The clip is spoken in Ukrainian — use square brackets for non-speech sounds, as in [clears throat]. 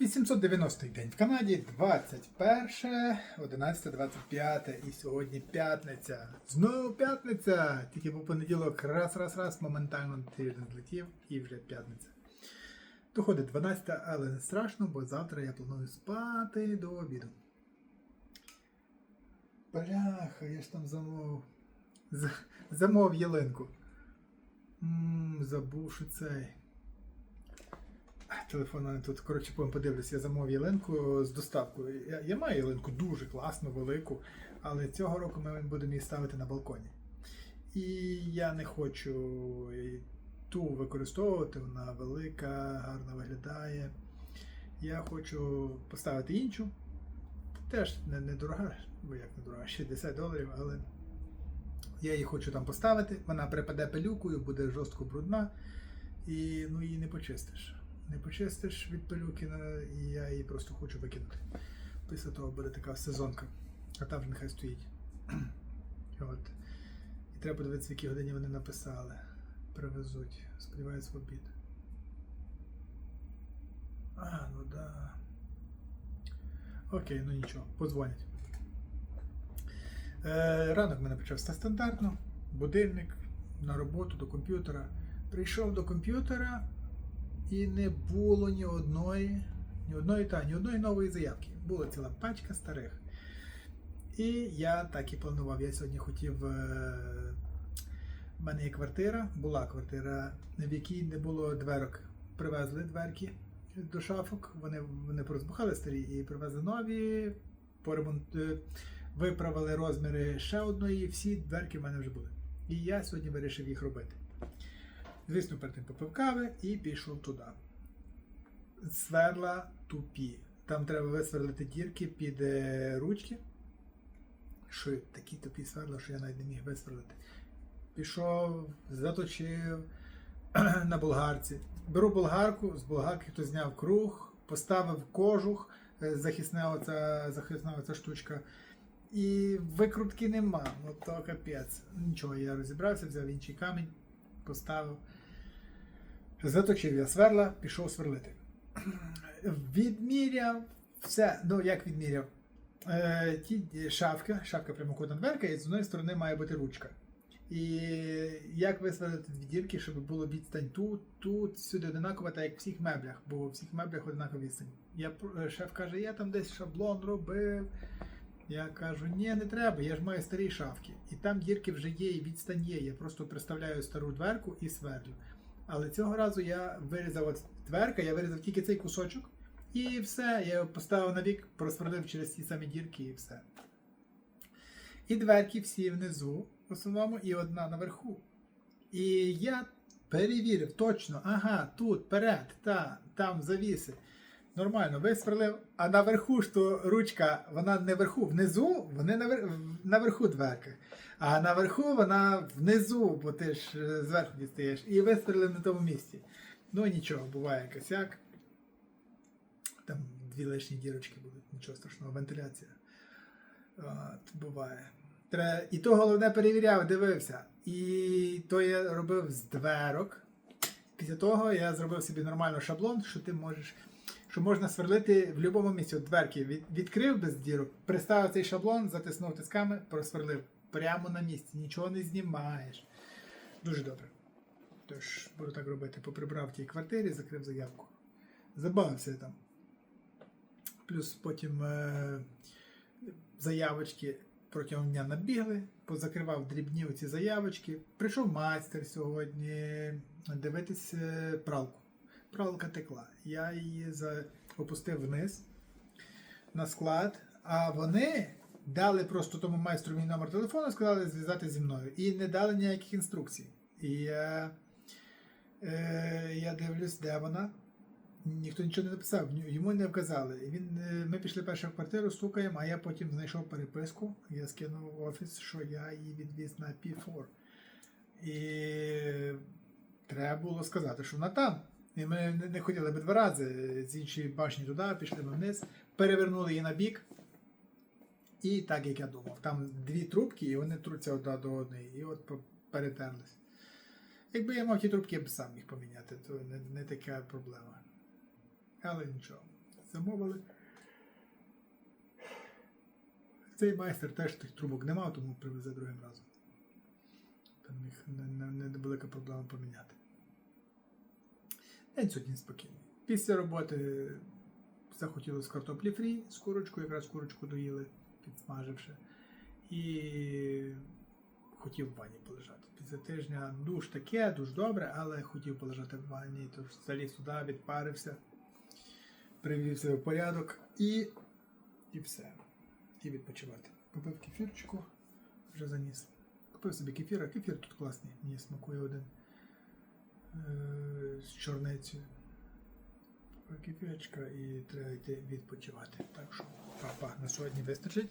890 день в Канаді, 21, 11, 25 і сьогодні п'ятниця. Знову п'ятниця! Тільки по понеділок раз, раз, раз, моментально тиждень злетів і вже п'ятниця. Доходить 12, але не страшно, бо завтра я планую спати до обіду. Бляха, я ж там замов. Замов ялинку. Ммм, забув, що цей. Телефон мене тут, коротше, потім подивлюсь, я замовив ялинку з доставкою. Я, я маю ялинку дуже класну, велику, але цього року ми будемо її ставити на балконі. І я не хочу ту використовувати, вона велика, гарно виглядає. Я хочу поставити іншу. Теж не, не дорога, бо як не дорога, 60 доларів, але я її хочу там поставити. Вона припаде пилюкою, буде жорстко брудна, і ну, її не почистиш не почистиш від пилюки, і я її просто хочу викинути. Після того буде така сезонка, а там вже нехай стоїть. [clears throat] От. І треба подивитися, в якій годині вони написали. Привезуть. Сподіваюсь, в обід. А, ну да. Окей, ну нічого, подзвонять. Е, ранок в мене почався стандартно. Будильник на роботу до комп'ютера. Прийшов до комп'ютера, і не було ні одної, ні одної та ні одної нової заявки. Була ціла пачка старих. І я так і планував. Я сьогодні хотів. е, В мене є квартира, була квартира, в якій не було дверок. Привезли дверки до шафок. Вони, вони порозбухали старі і привезли нові, поремонт... е, виправили розміри ще одної, всі дверки в мене вже були. І я сьогодні вирішив їх робити. Звісно, перед тим попив кави і пішов туди. Сверла тупі. Там треба висверлити дірки під е, ручки. Що такі тупі сверла, що я навіть не міг висверлити. Пішов, заточив [clears throat] на болгарці. Беру болгарку, з болгарки хто зняв круг, поставив кожух, е, захисна оця, захисна оця штучка. І викрутки нема. Ну то капець. Нічого, я розібрався, взяв інший камінь, поставив. Заточив я сверла, пішов сверлити. Відміряв все. Ну, як відміряв? Е, ті шафка, шафка прямокутна дверка, і з одної сторони має бути ручка. І як висверлити дві дірки, щоб було відстань тут, тут, сюди одинакова, так як в всіх меблях, бо у всіх меблях одинакова відстань. Я, шеф каже, я там десь шаблон робив. Я кажу, ні, не треба, я ж маю старі шафки. І там дірки вже є, і відстань є. Я просто представляю стару дверку і сверлю. Але цього разу я вирізав от дверка, я вирізав тільки цей кусочок, і все, я його поставив на бік, просверлив через ті самі дірки і все. І дверки всі внизу, в основному, і одна наверху. І я перевірив точно, ага, тут, перед, та, там завіси. Нормально, висверлив, а наверху ж то ручка, вона не вверху, внизу, вони навер... наверху дверка. А наверху вона внизу, бо ти ж е, зверху дістаєш, і вистрелив на тому місці. Ну нічого, буває косяк. Там дві лишні дірочки будуть, нічого страшного, вентиляція. От, буває. І то головне перевіряв, дивився. І то я робив з дверок. Після того я зробив собі нормально шаблон, що ти можеш. Що можна сверлити в будь-якому місці. От дверки від, відкрив без дірок, приставив цей шаблон, затиснув тисками, просверлив прямо на місці, нічого не знімаєш. Дуже добре. Тож, буду так робити. Поприбрав в тій квартирі, закрив заявку. Забавився там. Плюс потім е- заявочки протягом дня набігли, позакривав дрібні оці заявочки. Прийшов майстер сьогодні дивитись е, пралку. Пралка текла. Я її опустив вниз на склад, а вони дали просто тому майстру мій номер телефону, сказали зв'язати зі мною. І не дали ніяких інструкцій. І я, е, я дивлюсь, де вона. Ніхто нічого не написав, йому не вказали. Він, е, ми пішли перше в квартиру, стукаємо, а я потім знайшов переписку. Я скинув в офіс, що я її відвіз на P4. І треба було сказати, що вона там. І ми не- хотіли би два рази з іншої башні туди, пішли ми вниз, перевернули її на бік. І так як я думав, там дві трубки, і вони труться одна до одної, і от перетерлись. Якби я мав ті трубки, я б сам їх поміняти, то не, не така проблема. Але нічого. замовили. Цей майстер теж тих трубок не мав, тому привезе другим разом. Там їх не, не, не проблема поміняти. День сьогодні спокійний. Після роботи захотілося картоплі фрі з курочкою, якраз курочку доїли, підсмаживши. І хотів в ванні полежати. Після тижня душ таке, душ добре, але хотів полежати в ванні, тож заліз сюди, відпарився, привів себе в порядок і, і все. І відпочивати. Купив кефірчику, вже заніс. Купив собі кефір, а кефір тут класний, мені смакує один з чорницею. Кефірчика і треба йти відпочивати. Так що, па-па, на сьогодні вистачить.